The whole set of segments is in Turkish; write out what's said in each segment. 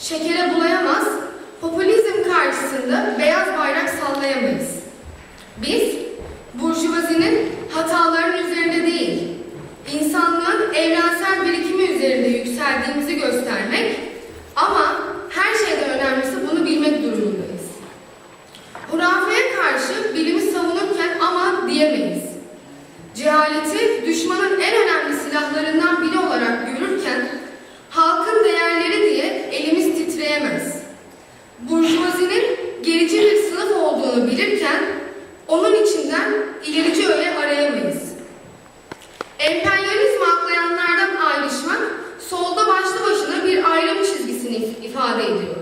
Şekere bulayamaz, popülizm karşısında beyaz bayrak sallayamayız. Biz, burjuvazinin hataların üzerinde değil, insanlığın evrensel birikimi üzerinde yükseldiğimizi göstermek ama her şeyden önemlisi bunu bilmek durumundayız. Hurafeye karşı bilimi savunurken ama diyemeyiz. Cehaleti olduğunu bilirken onun içinden ilerici öğe arayamayız. Emperyalizmi aklayanlardan ayrışmak solda başlı başına bir ayrım çizgisini if- ifade ediyor.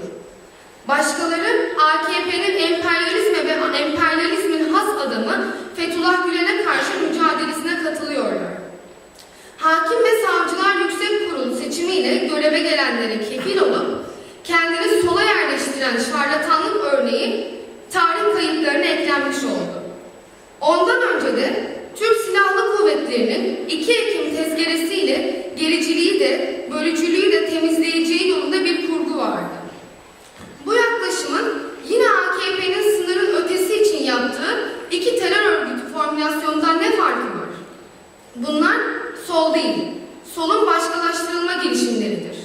Başkaları AKP'nin emperyalizme ve emperyalizmin has adamı Fethullah Gülen'e karşı mücadelesine katılıyorlar. Hakim ve Savcılar Yüksek Kurulu seçimiyle göreve gelenlere kefil olup kendini sola yerleştiren şarlatanlık De Türk Silahlı Kuvvetleri'nin 2 Ekim tezkeresiyle gericiliği de bölücülüğü de temizleyeceği yolunda bir kurgu vardı. Bu yaklaşımın yine AKP'nin sınırın ötesi için yaptığı iki terör örgütü formülasyonundan ne farkı var? Bunlar sol değil, solun başkalaştırılma girişimleridir.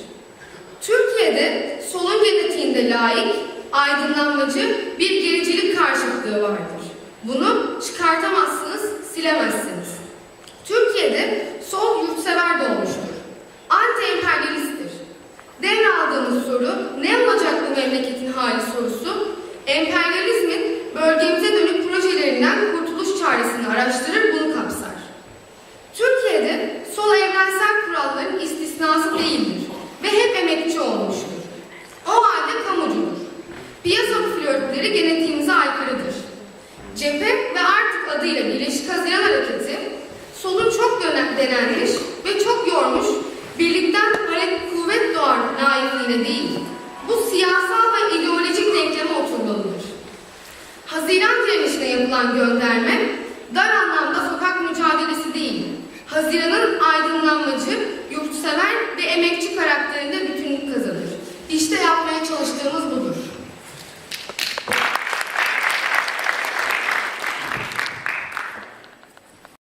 Türkiye'de solun genetiğinde laik, aydınlanmacı bir gericilik karşıtlığı vardır. Bunu çıkartamazsınız, silemezsiniz. Türkiye'de sol yurtsever doğmuştur. Anti-emperyalisttir. Devraldığımız soru ne olacak bu memleketin hali sorusu, emperyalizmin bölgemize dönük projelerinden kurtuluş çaresini araştırır adıyla Birleşik Haziran Hareketi, solun çok denenmiş ve çok yormuş, birlikten hareket kuvvet doğar naifliğine değil, bu siyasal ve ideolojik denkleme oturmalıdır. Haziran direnişine yapılan gönderme, dar anlamda sokak mücadelesi değil, Haziran'ın aydınlanmacı, yurtsever ve emekçi karakterinde bütünlük kazanır. İşte yapmaya çalıştığımız.